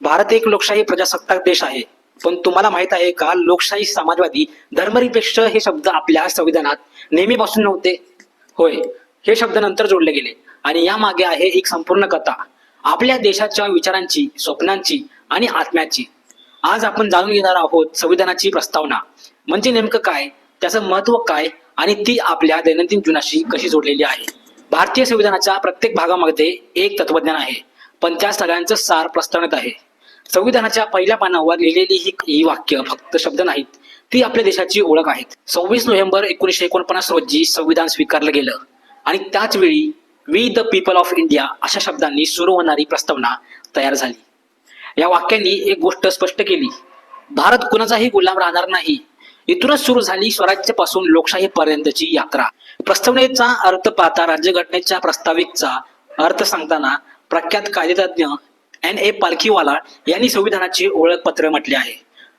भारत एक लोकशाही प्रजासत्ताक देश आहे. पण तुम्हाला माहीत आहे का लोकशाही समाजवादी धर्मनिरपेक्ष हे शब्द आपल्या संविधानात नेहमीपासून नव्हते? होय हे शब्द नंतर जोडले गेले. आणि यामागे आहे एक संपूर्ण कथा. आपल्या देशाच्या विचारांची स्वप्नांची आणि आत्म्याची. आज आपण जाणून घेणार आहोत संविधानाची प्रस्तावना. म्हणजे नेमकं काय त्याचं महत्त्व काय आणि ती आपल्या दैनंदिन जीवनाशी कशी जोडलेली आहे? भारतीय संविधानाच्या प्रत्येक भागामध्ये एक तत्वज्ञान आहे. पण त्या सगळ्यांचं सार प्रस्तावनेत आहे. संविधानाच्या पहिल्या पानावर लिहिलेली ही ही वाक्य फक्त शब्द नाहीत ती आपल्या देशाची ओळख आहेत. सव्वीस नोव्हेंबर एकोणीसशे एकोणपन्नास रोजी संविधान स्वीकारलं गेलं. आणि त्याच वेळी we the people of India अशा शब्दांनी सुरू होणारी प्रस्तावना तयार झाली. या वाक्यांनी एक गोष्ट स्पष्ट केली. भारत कुणाचाही गुलाम राहणार नाही. इथूनच सुरू झाली स्वराज्यापासून लोकशाहीपर्यंतची यात्रा. प्रस्तावनेचा अर्थ पाहता राज्यघटनेच्या प्रस्ताविकचा अर्थ सांगताना प्रख्यात कायदेतज्ञ एन ए पालखीवाला यांनी संविधानाचे ओळखपत्र म्हटले आहे.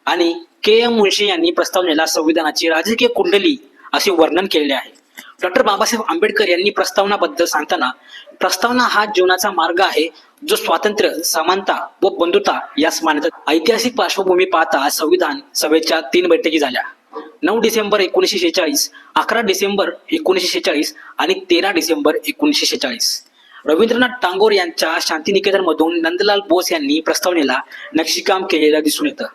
आणि के एम मुन्शी यांनी प्रस्तावनेला संविधानाची राजकीय कुंडली असे वर्णन केलेले आहे. डॉक्टर बाबासाहेब आंबेडकर यांनी प्रस्तावनाबद्दल सांगताना प्रस्तावना हा जीवनाचा मार्ग आहे जो स्वातंत्र्य समानता व बंधुता यास मानतात. ऐतिहासिक पार्श्वभूमी पाहता संविधान सभेच्या तीन बैठकी झाल्या. नऊ डिसेंबर एकोणीसशे शेहेचाळीस अकरा डिसेंबर एकोणीसशे शेहेचाळीस आणि तेरा डिसेंबर एकोणीसशे शेहेचाळीस. रवींद्रनाथ टागोर यांच्या शांतिनिकेतन मधून नंदलाल बोस यांनी प्रस्तावनेला नक्षीकाम केलेलं दिसून येतं.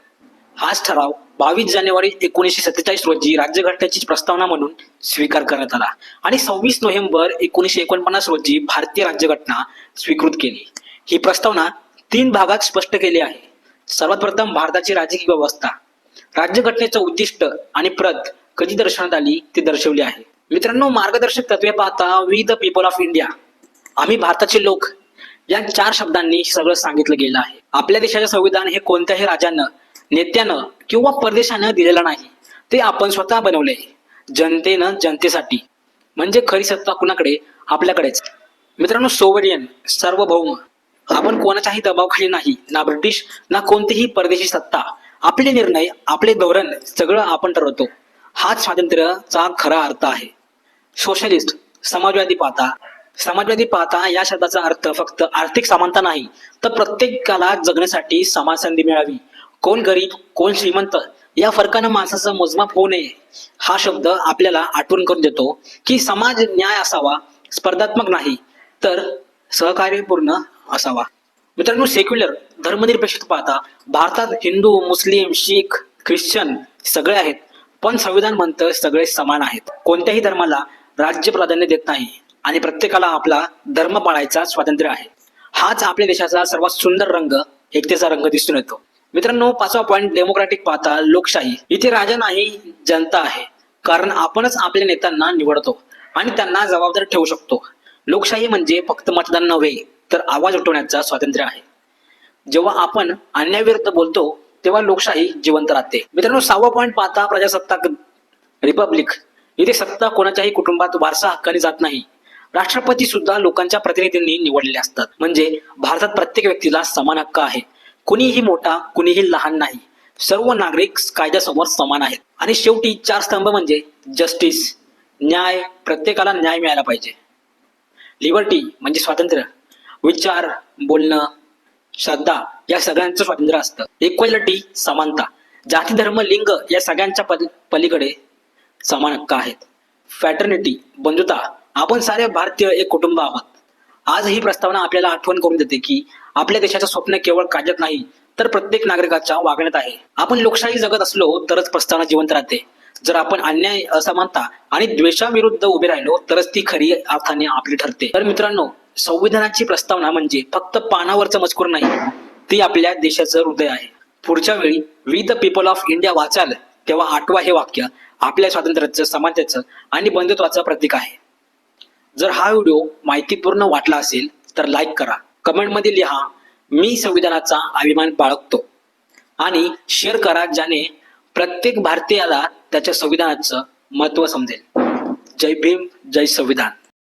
हाच ठराव बावीस जानेवारी एकोणीसशे सत्तेचाळीस रोजी राज्यघटनेची प्रस्तावना म्हणून स्वीकार करण्यात आला आणि सव्वीस नोव्हेंबर एकोणीसशे एकोणपन्नास रोजी भारतीय राज्यघटना स्वीकृत केली. ही प्रस्तावना तीन भागात स्पष्ट केली आहे. सर्वात प्रथम भारताची राजकीय व्यवस्था. राज्यघटनेचं उद्दिष्ट आणि प्रत कधी दर्शवण्यात आली ते दर्शवले आहे. मित्रांनो मार्गदर्शक तत्वे पाहता we the people of India आम्ही भारताचे लोक. या चार शब्दांनी सगळं सांगितलं गेलं आहे. आपल्या देशाचे संविधान हे कोणत्याही राजानं नेत्यानं किंवा परदेशानं दिलेलं नाही. ते आपण स्वतः बनवले. जनतेनं जनतेसाठी. म्हणजे खरी सत्ता कुणाकडे? आपल्याकडेच. मित्रांनो सोवरियन सार्वभौम. आपण कोणाच्याही दबावखाली नाही. ना ब्रिटिश ना कोणतीही परदेशी सत्ता. आपले निर्णय आपले धोरण सगळं आपण ठरवतो. हाच स्वातंत्र्याचा खरा अर्थ आहे. सोशलिस्ट समाजवादी पाहता. समाजवादी पाहता या शब्दाचा अर्थ फक्त आर्थिक समानता नाही तर प्रत्येकाला जगण्यासाठी समान संधी मिळावी. कोण गरीब कोण श्रीमंत या फरकानं माणसाचं मोजमाप होऊ नये हा शब्द आपल्याला आठवण करून देतो की समाज न्याय असावा स्पर्धात्मक नाही तर सहकार्यपूर्ण असावा. मित्रांनो सेक्युलर धर्मनिरपेक्ष पाहता भारतात हिंदू मुस्लिम शीख ख्रिश्चन सगळे आहेत पण संविधान म्हणतं सगळे समान आहेत. कोणत्याही धर्माला राज्य प्राधान्य देत नाही. आणि प्रत्येकाला आपला धर्म पाळायचा स्वातंत्र्य आहे. हाच आपल्या देशाचा सर्वात सुंदर रंग एकतेचा रंग दिसून येतो. मित्रांनो पाचवा पॉईंट डेमोक्रॅटिक पाहता लोकशाही. इथे राजा नाही जनता आहे. कारण आपणच आपल्या नेत्यांना निवडतो आणि त्यांना जबाबदार ठेवू शकतो. लोकशाही म्हणजे फक्त मतदान नव्हे तर आवाज उठवण्याचा स्वातंत्र्य आहे. जेव्हा आपण अन्यायविरुद्ध बोलतो तेव्हा लोकशाही जिवंत राहते. मित्रांनो सहावा पॉईंट पाहता प्रजासत्ताक रिपब्लिक. इथे सत्ता कोणाच्याही कुटुंबात वारसा हक्काने जात नाही. राष्ट्रपती सुद्धा लोकांच्या प्रतिनिधींनी निवडलेले असतात. म्हणजे भारतात प्रत्येक व्यक्तीला समान हक्क आहे. कुणीही मोठा कुणीही लहान नाही. सर्व नागरिक कायद्यासमोर समान आहेत. आणि शेवटी चार स्तंभ म्हणजे जस्टिस न्याय प्रत्येकाला न्याय मिळाला पाहिजे. लिबर्टी म्हणजे स्वातंत्र्य. विचार बोलणं श्रद्धा या सगळ्यांचं स्वातंत्र्य असतं. इक्वॅलिटी समानता. जाती धर्म लिंग या सगळ्यांच्या पल- पलीकडे समान हक्क आहेत. फॅटर्निटी बंधुता आपण सारे भारतीय एक कुटुंब आहोत. आज ही प्रस्तावना आपल्याला आठवण करून देते की आपल्या देशाचं स्वप्न केवळ काढत नाही तर प्रत्येक नागरिकाच्या वागण्यात आहे. आपण लोकशाही जगत असलो तरच प्रस्तावना जिवंत राहते. जर आपण अन्याय असमानता आणि द्वेषाविरुद्ध उभे राहिलो तरच ती खरी अर्थाने आपली ठरते. तर मित्रांनो संविधानाची प्रस्तावना म्हणजे फक्त पानावरचं मजकूर नाही ती आपल्या देशाचं हृदय आहे. पुढच्या वेळी we the people of India वाचाल तेव्हा आठवा हे वाक्य आपल्या स्वातंत्र्याचं समानतेचं आणि बंधुत्वाचं प्रतीक आहे. जर हा व्हिडिओ माहितीपूर्ण वाटला असेल तर लाईक करा. कमेंटमध्ये लिहा मी संविधानाचा अभिमान बाळगतो. आणि शेअर करा ज्याने प्रत्येक भारतीयाला त्याच्या संविधानाचं महत्त्व समजेल. जय भीम जय संविधान.